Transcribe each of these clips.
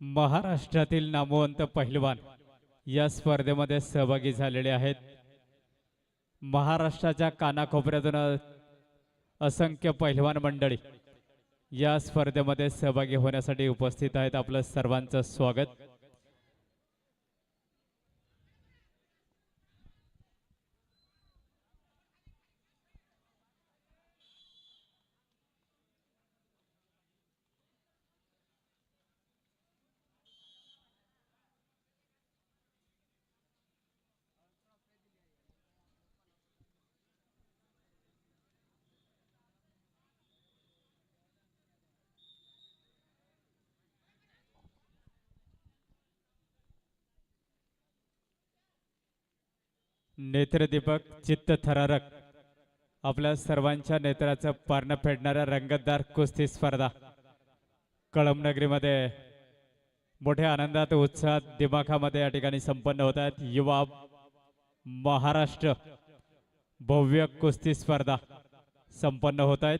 महाराष्ट्रातील नामवंत पहिलवान या स्पर्धेमध्ये सहभागी झालेले आहेत. महाराष्ट्राच्या कानाकोपऱ्यातून असंख्य पहिलवान मंडळी या स्पर्धेमध्ये सहभागी होण्यासाठी उपस्थित आहेत. आपलं सर्वांचं स्वागत. नेत्रदीपक चित्त थरारक. आपल्या सर्वांच्या नेत्राचं पारणं फेडणाऱ्या रंगतदार कुस्ती स्पर्धा. कळमनगरीमध्ये मोठ्या आनंदात उत्साहात दिमाखामध्ये या ठिकाणी संपन्न होत आहेत युवा महाराष्ट्र. भव्य कुस्ती स्पर्धा संपन्न होत आहेत.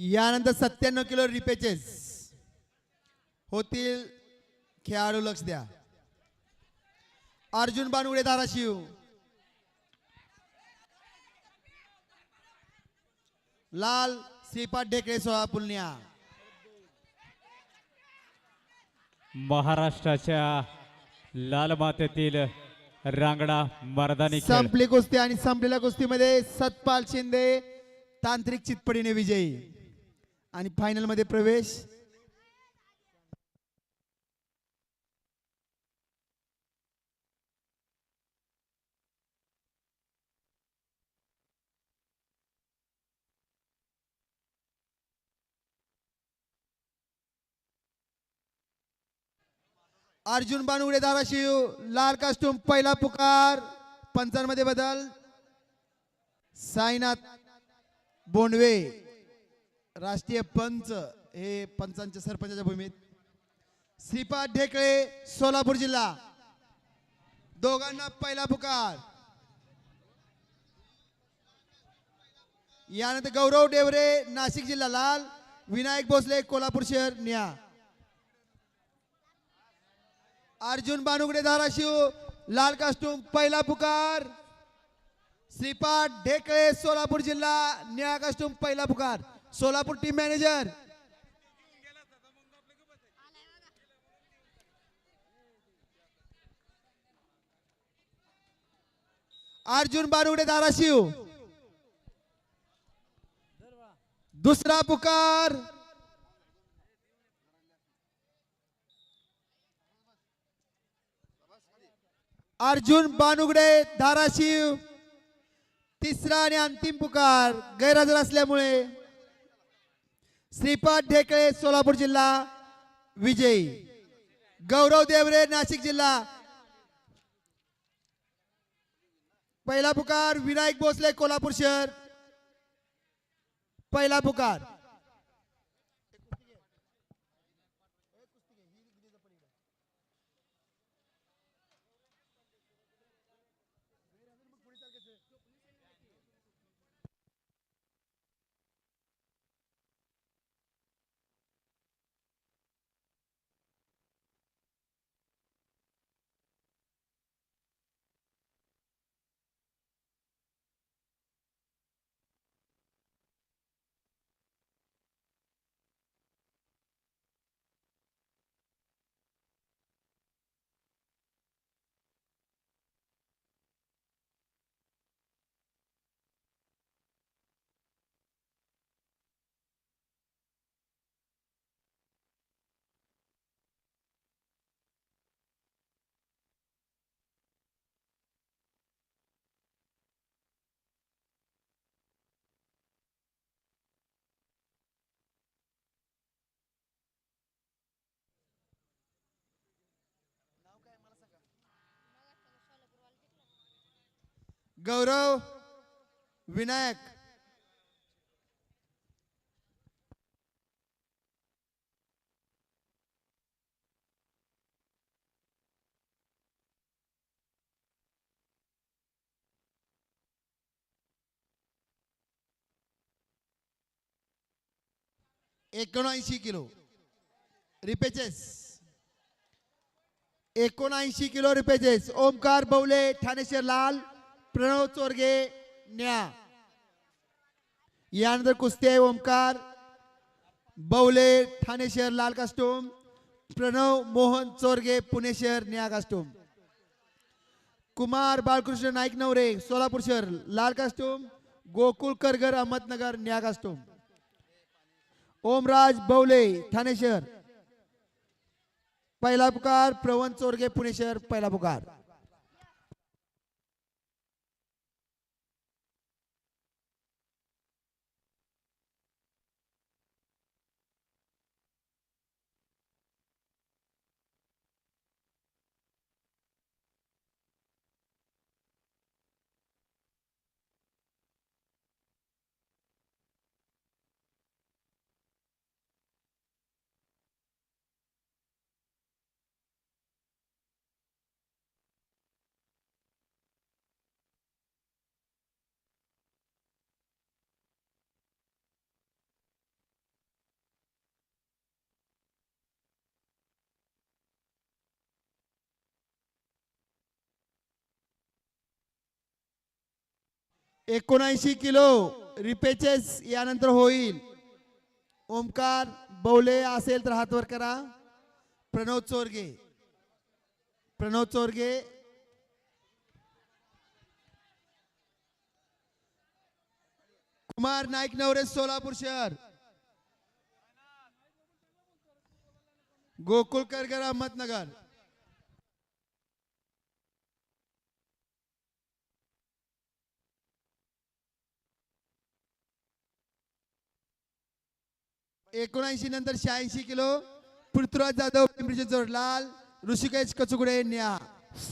यानंतर सत्त्याण्णव किलो रिपेचेस. होतील खेळाडू लक्ष द्या. अर्जुन बानुगडे धाराशिव. लाल श्रीपाद ढेकळे सोळा पुलन्या महाराष्ट्राच्या लाल मातेतील रांगडा मर्दानी संपली कुस्ती आणि संपलेल्या कुस्तीमध्ये सतपाल शिंदे तांत्रिक चितपडीने विजयी. आणि फायनलमध्ये प्रवेश. अर्जुन बानुगडे धाराशिव लाल कास्टूम पहिला पुकार. पंचांमध्ये बदल. साईनाथ बोंडवे. राष्ट्रीय पंच हे पंचांच्या सरपंचाच्या भूमीत. श्रीपाद ढेकळे सोलापूर जिल्हा. दोघांना पहिला पुकार. यानंतर गौरव डेवरे नाशिक जिल्हा लाल. विनायक भोसले कोल्हापूर शहर न्या अर्जुन बानुगडे धाराशिव. लाल कास्टूम पहिला पुकार. श्रीपाद ढेकळे सोलापूर जिल्हा निळा कास्टूम पहिला पुकार. Solapur team manager. Arjun Banugade Dharashiv. दुसरा पुकार. अर्जुन बानुगडे धाराशिव. तिसरा आणि अंतिम पुकार गैरहजर असल्यामुळे. श्रीपाद ढेकळे सोलापूर जिल्हा विजयी. गौरव देवरे नाशिक जिल्हा. पहिला पुकार विनायक भोसले कोल्हापूर शहर. पहिला पुकार. गौरव विनायक एकोणऐंशी किलो. रिपेचेस. एकोणऐंशी किलो रिपेचेस. ओमकार बवले ठाणेश्वर लाल. प्रणव चोरगे न्या. यानंतर कुस्ती आहे ओमकार. बवले ठाणे शहर लाल कास्टूम. प्रणव मोहन चोरगे पुणे शहर न्या कास्टूम. कुमार बाळकृष्ण नाईक नवरे सोलापूर शहर लाल कास्टूम. गोकुळ करगर अहमदनगर न्या कास्टूम. ओमराज बवले ठाणे शहर. पहिला पुकार प्रवन चोरगे पुणे शहर पहिला पुकार. एकोणऐंशी किलो रिपेचेस यानंतर होईल. ओमकार बवले असेल तर हातवर करा. प्रणव चोरगे. प्रणव चोरगे. कुमार नाईक नवरे सोलापूर शहर. गोकुळ करगर अहमदनगर. एकोणऐंशी नंतर शहाऐंशी किलो. पृथ्वीराज जाधव पिंपरीचे जोड लाल ऋषिकेश कचुगुडे न्या.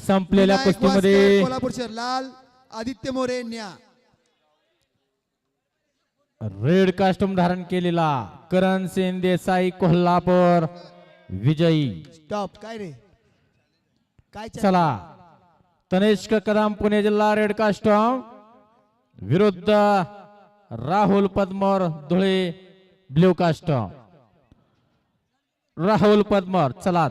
संपलेल्या विनायक कुस्तीमध्ये वासकर, कोल्हापूर शहर लाल आदित्य मोरे न्या. रेड कास्टूम धारण केलेला करण सेन देसाई कोल्हापूर विजयी. स्टॉप काय रे? काय चा- चला. तनिष्क कदम पुणे जिल्हा रेड कास्टॉम विरुद्ध राहुल पद्मर धुळे. ब्ल्यू कास्ट राहुल पद्मर चला.